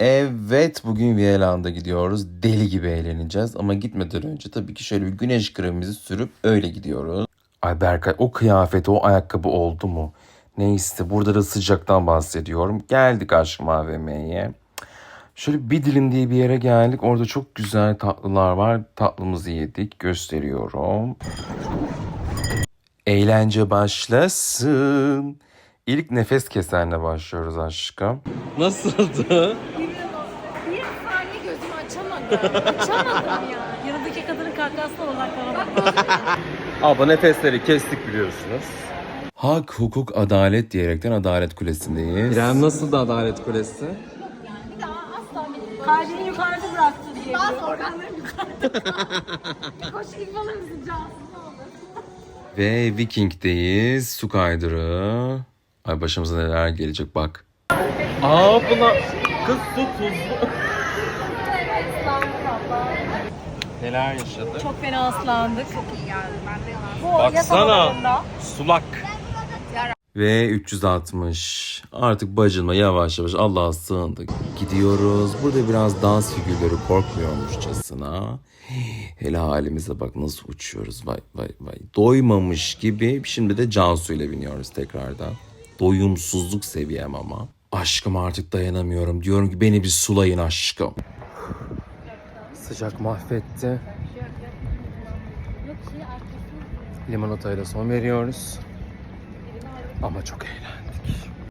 Evet bugün Viyeland'a gidiyoruz. Deli gibi eğleneceğiz. Ama gitmeden önce tabii ki şöyle bir güneş kremimizi sürüp öyle gidiyoruz. Ay Berkay o kıyafet o ayakkabı oldu mu? Neyse burada da sıcaktan bahsediyorum. Geldik aşkım AVM'ye. Şöyle bir dilim diye bir yere geldik. Orada çok güzel tatlılar var. Tatlımızı yedik. Gösteriyorum. Eğlence başlasın. İlk nefes kesenle başlıyoruz aşkım. Nasıldı? Bir saniye gözümü açamadım. Açamadım ya. Yanındaki kadının kahkahasına odaklanamadım. Abla nefesleri kestik biliyorsunuz. Hak, hukuk, adalet diyerekten Adalet Kulesi'ndeyiz. İrem nasıldı Adalet Kulesi? Kalbini yukarıda bıraktı diye. Bazı organlarım yukarıda. Koş ilk alır mısın Cansız. Ve Viking'deyiz. Su kaydırı. Ay başımıza neler gelecek bak. Aa buna kız su tuzlu. Neler yaşadık? Çok fena ıslandık. Çok iyi geldi. Ben de Bu Baksana. Sulak. Ve 360. Artık bacılma yavaş yavaş Allah'a sığındık. Gidiyoruz. Burada biraz dans figürleri korkmuyormuşçasına. Hele halimize bak nasıl uçuyoruz. Vay vay vay. Doymamış gibi. Şimdi de Cansu ile biniyoruz tekrardan. Doyumsuzluk seviyem ama. Aşkım artık dayanamıyorum. Diyorum ki beni bir sulayın aşkım. Sıcak mahvetti. Limonatayla son veriyoruz. Ama çok eğlendik.